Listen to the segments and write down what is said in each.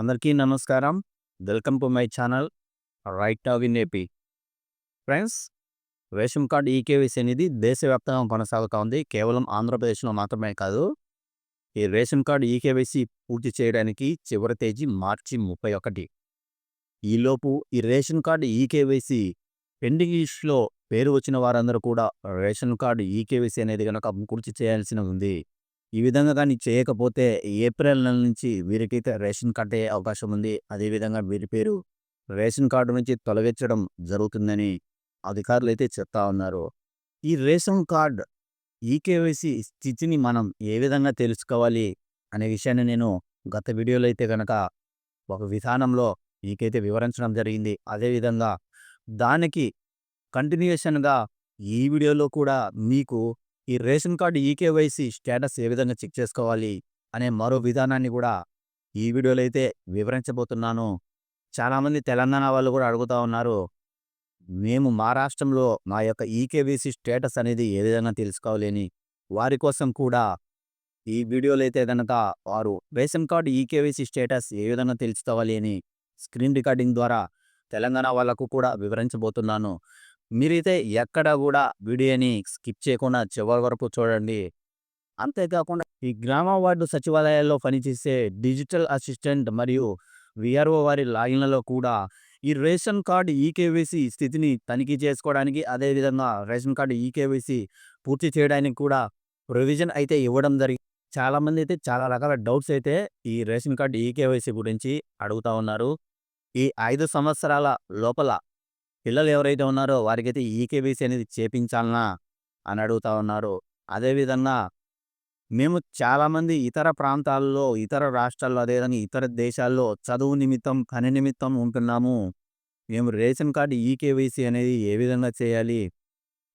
అందరికీ నమస్కారం. Welcome to my channel right now in AP. Friends ration card eKYC అనేది దేశవ్యాప్తంగా కొనసాగుతూ ఉంది కేవలం ఆంధ్రప్రదేశ్లో మాత్రమే కాదు ఈ రేషన్ కార్డ్ ఈకేవీసీ పూర్తి చేయడానికి చివరి తేదీ మార్చి ముప్పై ఒకటి. ఈలోపు ఈ రేషన్ కార్డు ఈకేవీసీ పెండింగ్ లిస్టులో పేరు వచ్చిన వారందరూ కూడా రేషన్ కార్డు ఈకేవీసీ అనేది కనుక పూర్తి చేయాల్సిన ఉంది. ఈ విధంగా కానీ చేయకపోతే ఏప్రిల్ నెల నుంచి వీరికైతే రేషన్ కార్డ్ అయ్యే అవకాశం ఉంది. అదేవిధంగా వీరి పేరు రేషన్ కార్డు నుంచి తొలగించడం జరుగుతుందని అధికారులు అయితే చెప్తా ఉన్నారు. ఈ రేషన్ కార్డ్ ఈకేవైసీ స్థితిని మనం ఏ విధంగా తెలుసుకోవాలి అనే విషయాన్ని నేను గత వీడియోలో అయితే కనుక ఒక విధానంలో మీకైతే వివరించడం జరిగింది. అదేవిధంగా దానికి కంటిన్యూషన్గా ఈ వీడియోలో కూడా మీకు ఈ రేషన్ కార్డు ఈకేవైసీ స్టేటస్ ఏ విధంగా చెక్ చేసుకోవాలి అనే మరో విధానాన్ని కూడా ఈ వీడియోలో అయితే వివరించబోతున్నాను. చాలామంది తెలంగాణ వాళ్ళు కూడా అడుగుతూ ఉన్నారు మేము మా రాష్ట్రంలో మా యొక్క ఈకేవీసీ స్టేటస్ అనేది ఏ విధంగా తెలుసుకోవాలని వారి కోసం కూడా ఈ వీడియోలో అయితే కనుక వారు రేషన్ కార్డు ఈకేవీసీ స్టేటస్ ఏ విధంగా తెలుసుకోవాలి అని స్క్రీన్ రికార్డింగ్ ద్వారా తెలంగాణ వాళ్ళకు కూడా వివరించబోతున్నాను. మీరైతే ఎక్కడ కూడా వీడియోని స్కిప్ చేయకుండా చివరి వరకు చూడండి. అంతేకాకుండా ఈ గ్రామ వార్డు సచివాలయాల్లో పనిచేసే డిజిటల్ అసిస్టెంట్ మరియు విఆర్ఓ వారి లాగిన్లలో కూడా ఈ రేషన్ కార్డు ఈకేవైసీ స్థితిని తనిఖీ చేసుకోవడానికి అదేవిధంగా రేషన్ కార్డు ఈకేవైసీ పూర్తి చేయడానికి కూడా ప్రొవిజన్ అయితే ఇవ్వడం జరిగింది చాలామంది అయితే చాలా రకాల డౌట్స్ అయితే ఈ రేషన్ కార్డు ఈకేవైసీ గురించి అడుగుతూ ఉన్నారు. ఈ ఐదు సంవత్సరాల లోపల పిల్లలు ఎవరైతే ఉన్నారో వారికైతే ఈకేవీసీ అనేది చేపించాలనా అని అడుగుతా ఉన్నారు. అదేవిధంగా మేము చాలామంది ఇతర ప్రాంతాల్లో ఇతర రాష్ట్రాల్లో అదేవిధంగా ఇతర దేశాల్లో చదువు నిమిత్తం పని నిమిత్తం ఉంటున్నాము. మేము రేషన్ కార్డు ఈకేవైసీ అనేది ఏ విధంగా చేయాలి?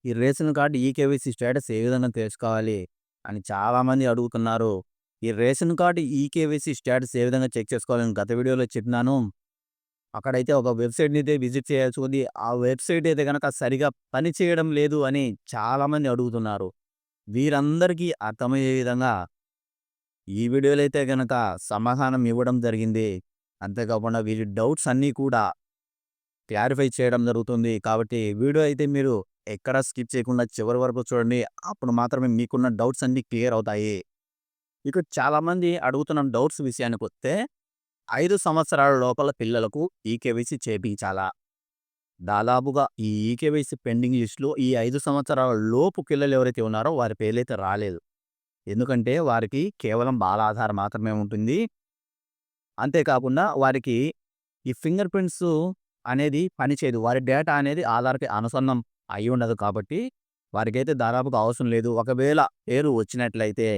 ఈ రేషన్ కార్డు ఈకేవైసీ స్టేటస్ ఏ విధంగా తెలుసుకోవాలి? అని చాలామంది అడుగుతున్నారు. ఈ రేషన్ కార్డు ఈకేవైసీ స్టేటస్ ఏ విధంగా చెక్ చేసుకోవాలని గత వీడియోలో చెప్పినాను. అక్కడైతే ఒక వెబ్సైట్ని అయితే విజిట్ చేయాల్సి ఉంది. ఆ వెబ్సైట్ అయితే కనుక సరిగా పనిచేయడం లేదు అని చాలామంది అడుగుతున్నారు. వీరందరికీ అర్థమయ్యే విధంగా ఈ వీడియోలో అయితే కనుక సమాధానం ఇవ్వడం జరిగింది. అంతేకాకుండా వీరి డౌట్స్ అన్నీ కూడా క్లారిఫై చేయడం జరుగుతుంది. కాబట్టి వీడియో అయితే మీరు ఎక్కడ స్కిప్ చేయకుండా చివరి వరకు చూడండి. అప్పుడు మాత్రమే మీకున్న డౌట్స్ అన్నీ క్లియర్ అవుతాయి. ఇక చాలామంది అడుగుతున్న డౌట్స్ విషయానికి వస్తే ఐదు సంవత్సరాల లోపల పిల్లలకు ఈకేవైసీ చేపించాలా? దాదాపుగా ఈ ఈకేవైసీ పెండింగ్ లిస్టులో ఈ ఐదు సంవత్సరాల లోపు పిల్లలు ఎవరైతే ఉన్నారో వారి పేర్లైతే రాలేదు. ఎందుకంటే వారికి కేవలం బాల ఆధార్ మాత్రమే ఉంటుంది. అంతేకాకుండా వారికి ఈ ఫింగర్ ప్రింట్స్ అనేది పనిచేయదు వారి డేటా అనేది ఆధార్కి అనుసంధం అయి ఉండదు కాబట్టి వారికైతే దాదాపుగా అవసరం లేదు. ఒకవేళ పేరు వచ్చినట్లయితే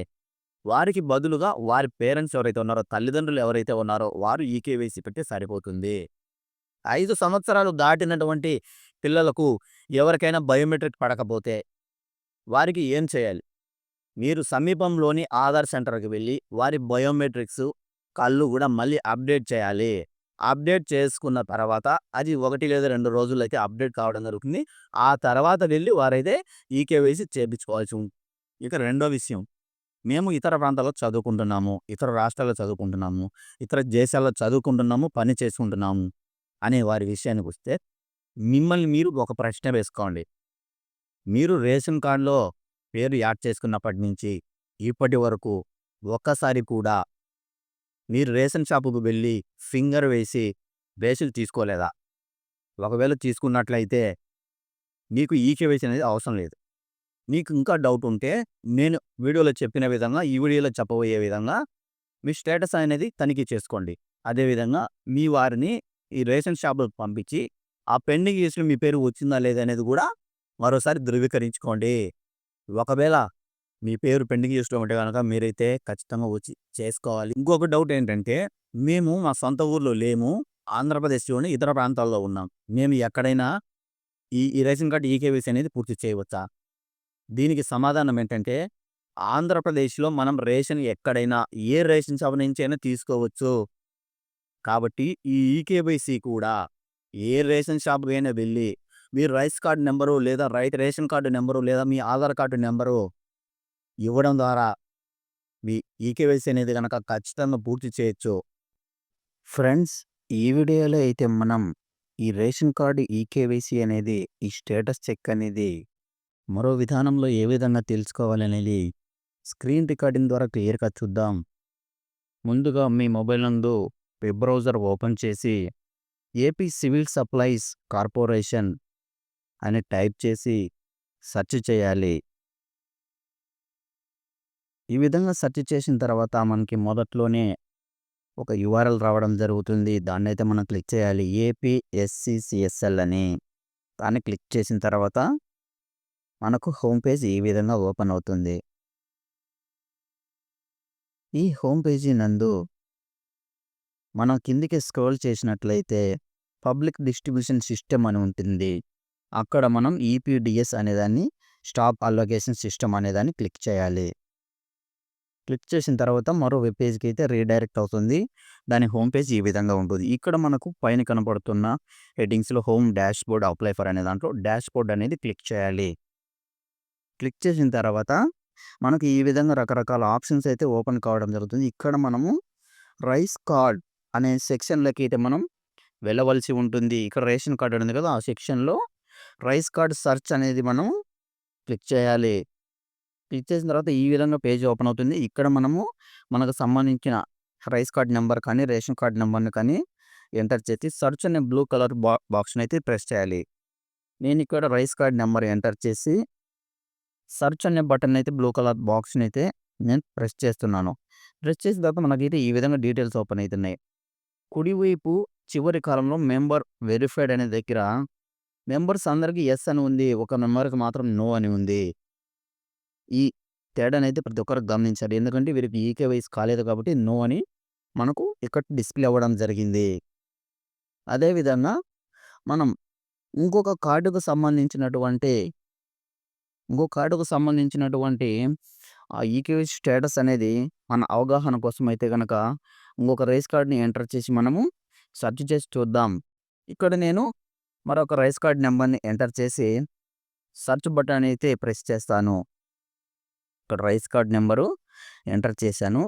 వారికి బదులుగా వారి పేరెంట్స్ ఎవరైతే ఉన్నారో తల్లిదండ్రులు ఎవరైతే ఉన్నారో వారు ఈకేవైసీ పెట్టి సరిపోతుంది. ఐదు సంవత్సరాలు దాటినటువంటి పిల్లలకు ఎవరికైనా బయోమెట్రిక్ పడకపోతే వారికి ఏం చేయాలి? మీరు సమీపంలోని ఆధార్ సెంటర్కి వెళ్ళి వారి బయోమెట్రిక్స్ కళ్ళు కూడా మళ్ళీ అప్డేట్ చేయాలి. అప్డేట్ చేసుకున్న తర్వాత అది ఒకటి లేదా రెండు రోజులైతే అప్డేట్ కావడం జరుగుతుంది. ఆ తర్వాత వెళ్ళి వారైతే ఈకేవైసీ చేయించుకోవాల్సి ఉంటుంది ఇక రెండో విషయం. మేము ఇతర ప్రాంతాల్లో చదువుకుంటున్నాము ఇతర రాష్ట్రాల్లో చదువుకుంటున్నాము ఇతర దేశాల్లో చదువుకుంటున్నాము పని చేసుకుంటున్నాము అనే వారి విషయానికి వస్తే మిమ్మల్ని మీరు ఒక ప్రశ్న వేసుకోండి. మీరు రేషన్ కార్డులో పేరు యాడ్ చేసుకున్నప్పటి నుంచి ఇప్పటి వరకు ఒక్కసారి కూడా మీరు రేషన్ షాపుకు వెళ్ళి ఫింగర్ వేసి రేషన్ తీసుకోలేదా? ఒకవేళ తీసుకున్నట్లయితే మీకు ఈకేవైసీ అనేది అవసరం లేదు. మీకు ఇంకా డౌట్ ఉంటే నేను వీడియోలో చెప్పిన విధంగా ఈ వీడియోలో చెప్పబోయే విధంగా మీ స్టేటస్ అనేది తనిఖీ చేసుకోండి. అదేవిధంగా మీ వారిని ఈ రేషన్ షాపులకు పంపించి ఆ పెండింగ్ లిస్టులో మీ పేరు వచ్చిందా లేదా అనేది కూడా మరోసారి ధృవీకరించుకోండి. ఒకవేళ మీ పేరు పెండింగ్ లిస్టులో ఉంటే కనుక మీరైతే ఖచ్చితంగా వచ్చి చేసుకోవాలి. ఇంకొక డౌట్ ఏంటంటే మేము మా సొంత ఊర్లో లేము ఆంధ్రప్రదేశ్లోని ఇతర ప్రాంతాల్లో ఉన్నాం. మేము ఎక్కడైనా ఈ ఈ రేషన్ కార్డు ఈకేవీసీ అనేది పూర్తి చేయవచ్చా? దీనికి సమాధానం ఏంటంటే ఆంధ్రప్రదేశ్లో మనం రేషన్ ఎక్కడైనా ఏ రేషన్ షాప్ నుంచి అయినా తీసుకోవచ్చు. కాబట్టి ఈ ఈకేవైసీ కూడా ఏ రేషన్ షాప్కి అయినా వెళ్ళి మీ రైస్ కార్డు నెంబరు లేదా రైట్ రేషన్ కార్డు నెంబరు లేదా మీ ఆధార్ కార్డు నెంబరు ఇవ్వడం ద్వారా మీ ఈకేవైసీ అనేది కనుక ఖచ్చితంగా పూర్తి చేయొచ్చు. ఫ్రెండ్స్ ఈ వీడియోలో అయితే మనం ఈ రేషన్ కార్డు ఈకేవైసీ అనేది ఈ స్టేటస్ చెక్ అనేది మరో విధానంలో ఏ విధంగా తెలుసుకోవాలనేది స్క్రీన్ రికార్డింగ్ ద్వారా క్లియర్గా చూద్దాం. ముందుగా మీ మొబైల్ నందు వెబ్ బ్రౌజర్ ఓపెన్ చేసి ఏపీ సివిల్ సప్లైస్ కార్పొరేషన్ అని టైప్ చేసి సెర్చ్ చేయాలి. ఈ విధంగా సెర్చ్ చేసిన తర్వాత మనకి మొదట్లోనే ఒక యూఆర్ఎల్ రావడం జరుగుతుంది. దాన్ని అయితే మనం క్లిక్ చేయాలి. ఏపీఎస్సిసిఎస్ఎల్ అని. దాన్ని క్లిక్ చేసిన తర్వాత మనకు హోమ్ పేజ్ ఈ విధంగా ఓపెన్ అవుతుంది. ఈ హోమ్ పేజీ నందు మనం కిందికి స్క్రోల్ చేసినట్లయితే పబ్లిక్ డిస్ట్రిబ్యూషన్ సిస్టమ్ అని ఉంటుంది. అక్కడ మనం ఈపీడిఎస్ అనేదాన్ని స్టాప్ అలొకేషన్ సిస్టమ్ అనేదాన్ని క్లిక్ చేయాలి. క్లిక్ చేసిన తర్వాత మరో వెబ్ పేజ్కి అయితే రీడైరెక్ట్ అవుతుంది. దాని హోమ్ పేజ్ ఈ విధంగా ఉంటుంది. ఇక్కడ మనకు పైన కనపడుతున్న హెడ్డింగ్స్లో home dashboard apply for అనే దాంట్లో డాష్ బోర్డ్ అనేది క్లిక్ చేయాలి. క్లిక్ చేసిన తర్వాత మనకు ఈ విధంగా రకరకాల ఆప్షన్స్ అయితే ఓపెన్ కావడం జరుగుతుంది. ఇక్కడ మనము రైస్ కార్డ్ అనే సెక్షన్లోకి అయితే మనం వెళ్ళవలసి ఉంటుంది. ఇక్కడ రేషన్ కార్డ్ ఉంది కదా ఆ సెక్షన్లో రైస్ కార్డ్ సెర్చ్ అనేది మనం క్లిక్ చేయాలి. క్లిక్ చేసిన తర్వాత ఈ విధంగా పేజ్ ఓపెన్ అవుతుంది. ఇక్కడ మనము మనకు సంబంధించిన రైస్ కార్డ్ నెంబర్ కానీ రేషన్ కార్డ్ నెంబర్ని కానీ ఎంటర్ చేసి సర్చ్ అనే బ్లూ కలర్ బా బాక్స్ని అయితే ప్రెస్ చేయాలి. నేను ఇక్కడ రైస్ కార్డ్ నెంబర్ ఎంటర్ చేసి సర్చ్ అనే బటన్ అయితే బ్లూ కలర్ బాక్స్ని అయితే నేను ప్రెస్ చేస్తున్నాను. ప్రెస్ చేసిన తర్వాత మనకైతే ఈ విధంగా డీటెయిల్స్ ఓపెన్ అవుతున్నాయి కుడివైపు చివరి కాలంలో మెంబర్ వెరిఫైడ్ అనే దగ్గర మెంబర్స్ అందరికీ ఎస్ అని ఉంది ఒక మెంబర్కి మాత్రం నో అని ఉంది. ఈ తేడానైతే ప్రతి ఒక్కరు గమనించాలి. ఎందుకంటే వీరికి ఈకేవైస్ కాలేదు కాబట్టి నో అని మనకు ఇక్కడ డిస్ప్లే అవ్వడం జరిగింది. అదేవిధంగా మనం ఇంకొక కార్డుకు సంబంధించినటువంటి ఇంకో కార్డుకు సంబంధించినటువంటి ఆ ఈకేవై స్టేటస్ అనేది మన అవగాహన కోసం అయితే కనుక ఇంకొక రైస్ కార్డ్ని ఎంటర్ చేసి మనము సెర్చ్ చేసి చూద్దాం. ఇక్కడ నేను మరొక రైస్ కార్డ్ నెంబర్ని ఎంటర్ చేసి సెర్చ్ బటన్ అయితే ప్రెస్ చేస్తాను. ఇక్కడ రైస్ కార్డ్ నెంబరు ఎంటర్ చేశాను.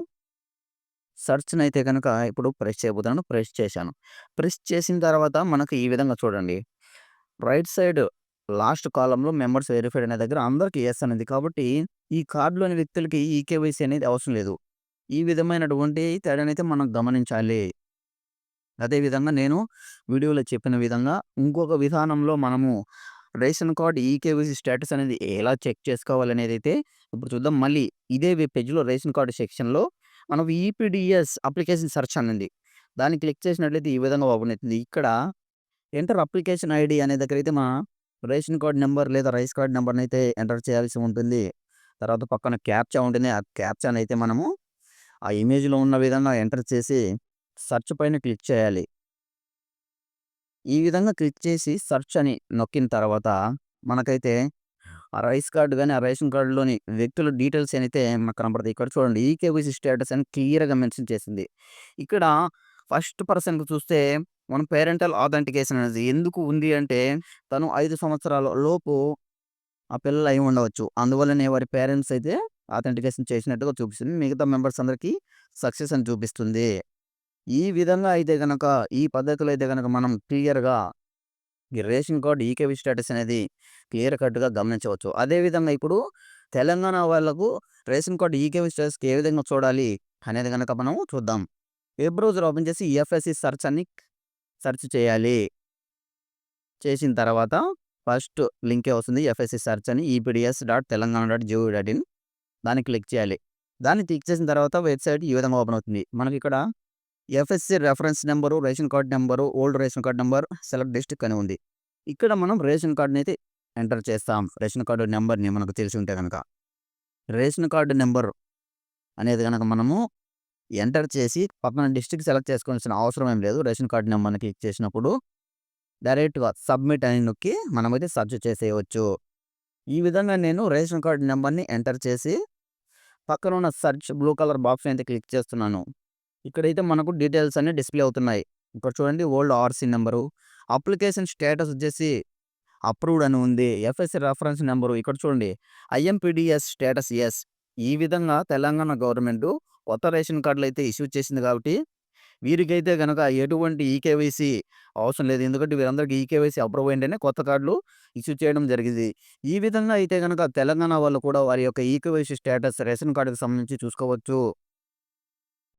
సెర్చ్ని అయితే కనుక ఇప్పుడు ప్రెస్ చేయబోతున్నాను ప్రెస్ చేశాను. ప్రెస్ చేసిన తర్వాత మనకు ఈ విధంగా చూడండి. రైట్ సైడ్ లాస్ట్ కాలంలో మెంబర్స్ వెరిఫైడ్ అనే దగ్గర అందరికీ ఎస్ అనేది. కాబట్టి ఈ కార్డులోని వ్యక్తులకి ఈ కేవైసీ అనేది అవసరం లేదు. ఈ విధమైనటువంటి తేడానైతే మనం గమనించాలి. అదేవిధంగా నేను వీడియోలో చెప్పిన విధంగా ఇంకొక విధానంలో మనము రేషన్ కార్డ్ ఈకేవీసీ స్టేటస్ అనేది ఎలా చెక్ చేసుకోవాలనేది అయితే ఇప్పుడు చూద్దాం. మళ్ళీ ఇదే వెబ్ పేజ్లో రేషన్ కార్డు సెక్షన్లో మనం ఈపీడిఎస్ అప్లికేషన్ సెర్చ్ అనేది దాన్ని క్లిక్ చేసినట్లయితే ఈ విధంగా ఓపెన్ అవుతుంది. ఇక్కడ ఎంటర్ అప్లికేషన్ ఐడి అనే దగ్గర అయితే మా రేషన్ కార్డ్ నెంబర్ లేదా రైస్ కార్డ్ నెంబర్ని అయితే ఎంటర్ చేయాల్సి ఉంటుంది. తర్వాత పక్కన క్యాప్చా ఉంటుంది. ఆ క్యాప్చాని అయితే మనము ఆ ఇమేజ్లో ఉన్న విధంగా ఎంటర్ చేసి సెర్చ్ పైన క్లిక్ చేయాలి. ఈ విధంగా క్లిక్ చేసి సెర్చ్ అని నొక్కిన తర్వాత మనకైతే ఆ రైస్ కార్డు కానీ ఆ రేషన్ కార్డులోని వ్యక్తుల డీటెయిల్స్ అయితే మనకు కనపడతాయి ఇక్కడ చూడండి. ఈకేబీసీ స్టేటస్ అని క్లియర్గా మెన్షన్ చేసింది. ఇక్కడ ఫస్ట్ పర్సన్కి చూస్తే మన పేరెంటల్ ఆథెంటికేషన్ అనేది ఎందుకు ఉంది అంటే తను ఐదు సంవత్సరాల లోపు ఆ పిల్లలు అయి ఉండవచ్చు. అందువల్లనే వారి పేరెంట్స్ అయితే ఆథెంటికేషన్ చేసినట్టుగా చూపిస్తుంది. మిగతా మెంబర్స్ అందరికీ సక్సెస్ అని చూపిస్తుంది. ఈ విధంగా అయితే కనుక ఈ పద్ధతిలో అయితే కనుక మనం క్లియర్గా ఈ రేషన్ కార్డ్ ఈకేవీ స్టేటస్ అనేది క్లియర్ కట్గా గమనించవచ్చు. అదేవిధంగా ఇప్పుడు తెలంగాణ వాళ్ళకు రేషన్ కార్డ్ ఈకేవి స్టేటస్కి ఏ విధంగా చూడాలి అనేది కనుక మనం చూద్దాం. వెబ్ బ్రౌజర్ ఓపెన్ చేసి ఈఎఫ్ఎస్సి సెర్చ్ అని సెర్చ్ చేయాలి. చేసిన తర్వాత ఫస్ట్ లింకే వస్తుంది. ఎఫ్ఎస్సి సెర్చ్ అని ePDS dot Telangana dot GO dot in దాన్ని క్లిక్ చేయాలి. దాన్ని క్లిక్ చేసిన తర్వాత వెబ్సైట్ ఈ విధంగా ఓపెన్ అవుతుంది. మనకి ఇక్కడ FSC reference number ration card number old ration card number select district అని ఉంది. ఇక్కడ మనం రేషన్ కార్డుని అయితే ఎంటర్ చేస్తాం. రేషన్ కార్డు నెంబర్ని మనకు తెలిసి ఉంటే కనుక రేషన్ కార్డు నెంబర్ అనేది కనుక మనము ఎంటర్ చేసి పక్కన డిస్ట్రిక్ట్ సెలెక్ట్ చేసుకోవాల్సిన అవసరం ఏం లేదు. రేషన్ కార్డు నెంబర్ని క్లిక్ చేసినప్పుడు డైరెక్ట్గా సబ్మిట్ అని నొక్కి మనమైతే సర్చ్ చేసేయవచ్చు ఈ విధంగా నేను రేషన్ కార్డు నెంబర్ని ఎంటర్ చేసి పక్కన ఉన్న సర్చ్ బ్లూ కలర్ బాక్స్ అయితే క్లిక్ చేస్తున్నాను. ఇక్కడైతే మనకు డీటెయిల్స్ అన్ని డిస్ప్లే అవుతున్నాయి. ఇక్కడ చూడండి old RC number application status వచ్చేసి అప్రూవ్డ్ అని ఉంది. ఎఫ్ఎస్సి రెఫరెన్స్ నెంబరు ఇక్కడ చూడండి ఐఎంపిడిఎస్ స్టేటస్ ఎస్. ఈ విధంగా తెలంగాణ గవర్నమెంట్ కొత్త రేషన్ కార్డులు అయితే ఇష్యూ చేసింది కాబట్టి వీరికైతే కనుక ఎటువంటి ఈకేవైసీ అవసరం లేదు. ఎందుకంటే వీరందరికీ ఈకేవైసీ అప్రూవ్ అయింటేనే కొత్త కార్డులు ఇష్యూ చేయడం జరిగింది. ఈ విధంగా అయితే గనక తెలంగాణ వాళ్ళు కూడా వారి యొక్క ఈకేవైసీ స్టేటస్ రేషన్ కార్డుకి సంబంధించి చూసుకోవచ్చు.